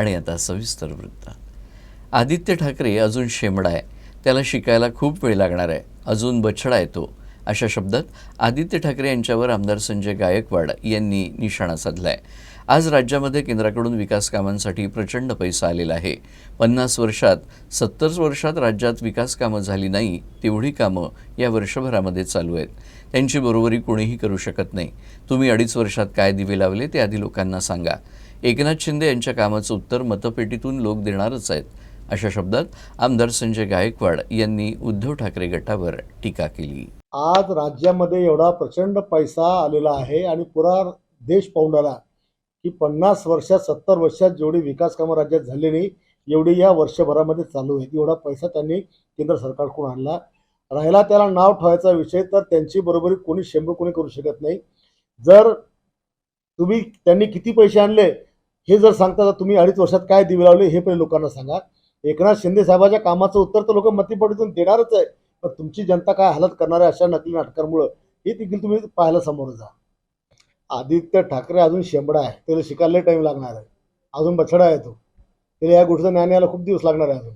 आणि आता सविस्तर वृत्त. आदित्य ठाकरे अजून शेमडा आहे. त्याला शिकायला खूप वेळ लागणार आहे. अजून बछडा येतो अशा शब्दात आदित्य ठाकरे यांच्यावर आमदार संजय गायकवाड यांनी निशाणा साधला आहे आज राज्यामध्ये केंद्राकडून विकास कामांसाठी प्रचंड पैसा आलेला आहे. पन्नास वर्षात सत्तर वर्षात राज्यात विकास कामं झाली नाही तेवढी कामं या वर्षभरामध्ये चालू आहेत. त्यांची बरोबरी कोणीही करू शकत नाही. तुम्ही अडीच वर्षात काय दिवे लावले ते आधी लोकांना सांगा. एकनाथ शिंदे यांच्या कामाचं उत्तर मतपेटीतून लोक देणारच आहेत अशा शब्दात आमदार संजय गायकवाड यांनी उद्धव ठाकरे गटावर टीका केली. आज राज्यामध्ये एवढा प्रचंड पैसा आलेला आहे आणि पुरा देश पाहून आला की पन्नास वर्षात सत्तर वर्षात जेवढी विकास कामं राज्यात झाली नाही एवढी या वर्षभरामध्ये चालू आहेत. एवढा पैसा त्यांनी केंद्र सरकारकडून आणला. राहिला त्याला नाव ठेवायचा विषय तर त्यांची बरोबरी कोणी शेंबू कोणी करू शकत नाही. जर तुम्ही त्यांनी किती पैसे आणले हे जर सांगता तर तुम्ही अडीच वर्षात काय दिवे लावले हे पहिले लोकांना सांगा. एकनाथ शिंदे साहेबाच्या कामाचं उत्तर तर लोक मतीपटीतून देणारच आहे. पण तुमची जनता काय हालत करणार आहे अशा नकली नाटकांमुळं हे देखील तुम्ही पाहायला समोर जा. आदित्य ठाकरे अजून शेंबडा आहे. त्याला शिकायला टाईम लागणार आहे. अजून बछडा आहे तो. त्याला या गोष्टीचं ज्ञान यायला खूप दिवस लागणार आहे अजून.